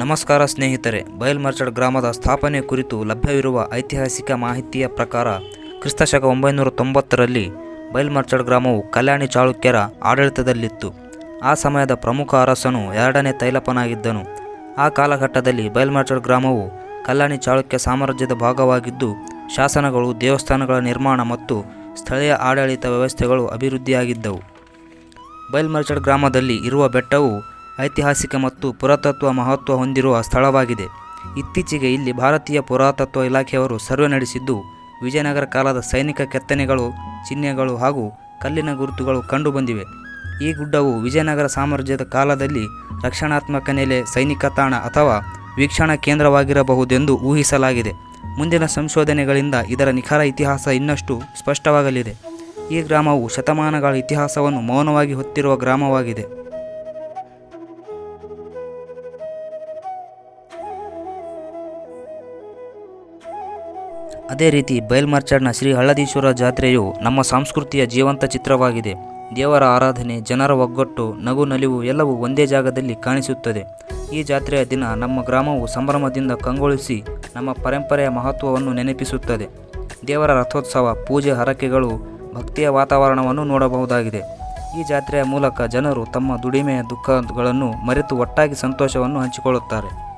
ನಮಸ್ಕಾರ ಸ್ನೇಹಿತರೆ, ಬಯಲ್ಮರ್ಚಡ್ ಗ್ರಾಮದ ಸ್ಥಾಪನೆ ಕುರಿತು ಲಭ್ಯವಿರುವ ಐತಿಹಾಸಿಕ ಮಾಹಿತಿಯ ಪ್ರಕಾರ ಕ್ರಿಸ್ತಶಕ ಒಂಬೈನೂರ ತೊಂಬತ್ತರಲ್ಲಿ ಬಯಲ್ಮರ್ಚಡ್ ಗ್ರಾಮವು ಕಲ್ಯಾಣಿ ಚಾಳುಕ್ಯರ ಆಡಳಿತದಲ್ಲಿತ್ತು. ಆ ಸಮಯದ ಪ್ರಮುಖ ಅರಸನು ಎರಡನೇ ತೈಲಪನಾಗಿದ್ದನು ಆ ಕಾಲಘಟ್ಟದಲ್ಲಿ ಬಯಲ್ಮರ್ಚಡ್ ಗ್ರಾಮವು ಕಲ್ಯಾಣಿ ಚಾಳುಕ್ಯ ಸಾಮ್ರಾಜ್ಯದ ಭಾಗವಾಗಿದ್ದು, ಶಾಸನಗಳು, ದೇವಸ್ಥಾನಗಳ ನಿರ್ಮಾಣ ಮತ್ತು ಸ್ಥಳೀಯ ಆಡಳಿತ ವ್ಯವಸ್ಥೆಗಳು ಅಭಿವೃದ್ಧಿಯಾಗಿದ್ದವು. ಬೈಲ್ಮರ್ಚಡ್ ಗ್ರಾಮದಲ್ಲಿ ಇರುವ ಬೆಟ್ಟವು ಐತಿಹಾಸಿಕ ಮತ್ತು ಪುರಾತತ್ವ ಮಹತ್ವ ಹೊಂದಿರುವ ಸ್ಥಳವಾಗಿದೆ. ಇತ್ತೀಚೆಗೆ ಇಲ್ಲಿ ಭಾರತೀಯ ಪುರಾತತ್ವ ಇಲಾಖೆಯವರು ಸರ್ವೆ ನಡೆಸಿದ್ದು, ವಿಜಯನಗರ ಕಾಲದ ಸೈನಿಕ ಕೆತ್ತನೆಗಳು, ಚಿಹ್ನೆಗಳು ಹಾಗೂ ಕಲ್ಲಿನ ಗುರುತುಗಳು ಕಂಡುಬಂದಿವೆ. ಈ ಗುಡ್ಡವು ವಿಜಯನಗರ ಸಾಮ್ರಾಜ್ಯದ ಕಾಲದಲ್ಲಿ ರಕ್ಷಣಾತ್ಮಕ ನೆಲೆ, ಸೈನಿಕ ತಾಣ ಅಥವಾ ವೀಕ್ಷಣಾ ಕೇಂದ್ರವಾಗಿರಬಹುದೆಂದು ಊಹಿಸಲಾಗಿದೆ. ಮುಂದಿನ ಸಂಶೋಧನೆಗಳಿಂದ ಇದರ ನಿಖರ ಇತಿಹಾಸ ಇನ್ನಷ್ಟು ಸ್ಪಷ್ಟವಾಗಲಿದೆ. ಈ ಗ್ರಾಮವು ಶತಮಾನಗಳ ಇತಿಹಾಸವನ್ನು ಮೌನವಾಗಿ ಹೊತ್ತಿರುವ ಗ್ರಾಮವಾಗಿದೆ. ಅದೇ ರೀತಿ ಬಯಲ್ಮಾರ್ಚಾಡ್ನ ಶ್ರೀ ಹಳ್ಳದೀಶ್ವರ ಜಾತ್ರೆಯು ನಮ್ಮ ಸಂಸ್ಕೃತಿಯ ಜೀವಂತ ಚಿತ್ರವಾಗಿದೆ. ದೇವರ ಆರಾಧನೆ, ಜನರ ಒಗ್ಗಟ್ಟು, ನಗು ನಲಿವು ಎಲ್ಲವೂ ಒಂದೇ ಜಾಗದಲ್ಲಿ ಕಾಣಿಸುತ್ತದೆ. ಈ ಜಾತ್ರೆಯ ದಿನ ನಮ್ಮ ಗ್ರಾಮವು ಸಂಭ್ರಮದಿಂದ ಕಂಗೊಳಿಸಿ ನಮ್ಮ ಪರಂಪರೆಯ ಮಹತ್ವವನ್ನು ನೆನಪಿಸುತ್ತದೆ. ದೇವರ ರಥೋತ್ಸವ, ಪೂಜೆ, ಹರಕೆಗಳು, ಭಕ್ತಿಯ ವಾತಾವರಣವನ್ನು ನೋಡಬಹುದಾಗಿದೆ. ಈ ಜಾತ್ರೆಯ ಮೂಲಕ ಜನರು ತಮ್ಮ ದುಡಿಮೆಯ ದುಃಖಗಳನ್ನು ಮರೆತು ಒಟ್ಟಾಗಿ ಸಂತೋಷವನ್ನು ಹಂಚಿಕೊಳ್ಳುತ್ತಾರೆ.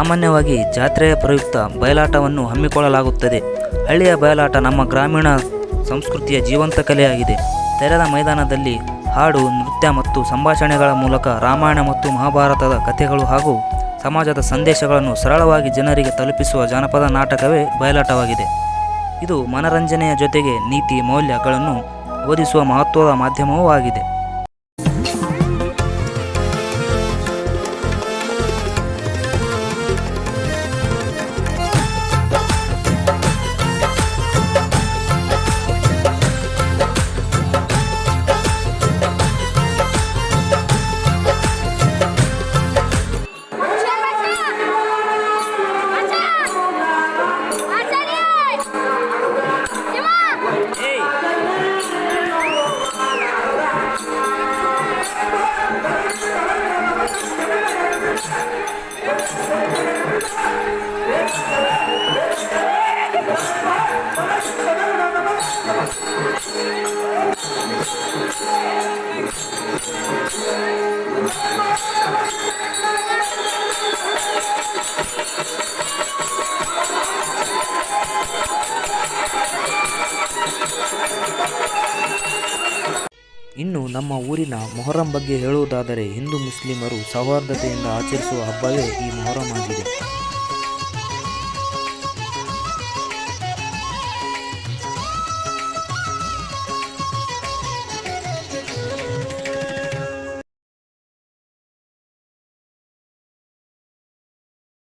ಸಾಮಾನ್ಯವಾಗಿ ಜಾತ್ರೆಯ ಪ್ರಯುಕ್ತ ಬಯಲಾಟವನ್ನು ಹಮ್ಮಿಕೊಳ್ಳಲಾಗುತ್ತದೆ. ಹಳ್ಳಿಯ ಬಯಲಾಟ ನಮ್ಮ ಗ್ರಾಮೀಣ ಸಂಸ್ಕೃತಿಯ ಜೀವಂತ ಕಲೆಯಾಗಿದೆ. ತೆರೆದ ಮೈದಾನದಲ್ಲಿ ಹಾಡು, ನೃತ್ಯ ಮತ್ತು ಸಂಭಾಷಣೆಗಳ ಮೂಲಕ ರಾಮಾಯಣ ಮತ್ತು ಮಹಾಭಾರತದ ಕಥೆಗಳು ಹಾಗೂ ಸಮಾಜದ ಸಂದೇಶಗಳನ್ನು ಸರಳವಾಗಿ ಜನರಿಗೆ ತಲುಪಿಸುವ ಜಾನಪದ ನಾಟಕವೇ ಬಯಲಾಟವಾಗಿದೆ. ಇದು ಮನರಂಜನೆಯ ಜೊತೆಗೆ ನೀತಿ, ಮೌಲ್ಯಗಳನ್ನು ಬೋಧಿಸುವ ಮಹತ್ವದ ಮಾಧ್ಯಮವೂ ಆಗಿದೆ. ಇನ್ನು ನಮ್ಮ ಊರಿನ ಮೊಹರಂ ಬಗ್ಗೆ ಹೇಳುವುದಾದರೆ ಹಿಂದೂ ಮುಸ್ಲಿಮರು ಸೌಹಾರ್ದತೆಯಿಂದ ಆಚರಿಸುವ ಹಬ್ಬವೇ ಈ ಮೊಹರಂ ಆಗಿದೆ.